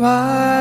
Why?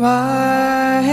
Waheguru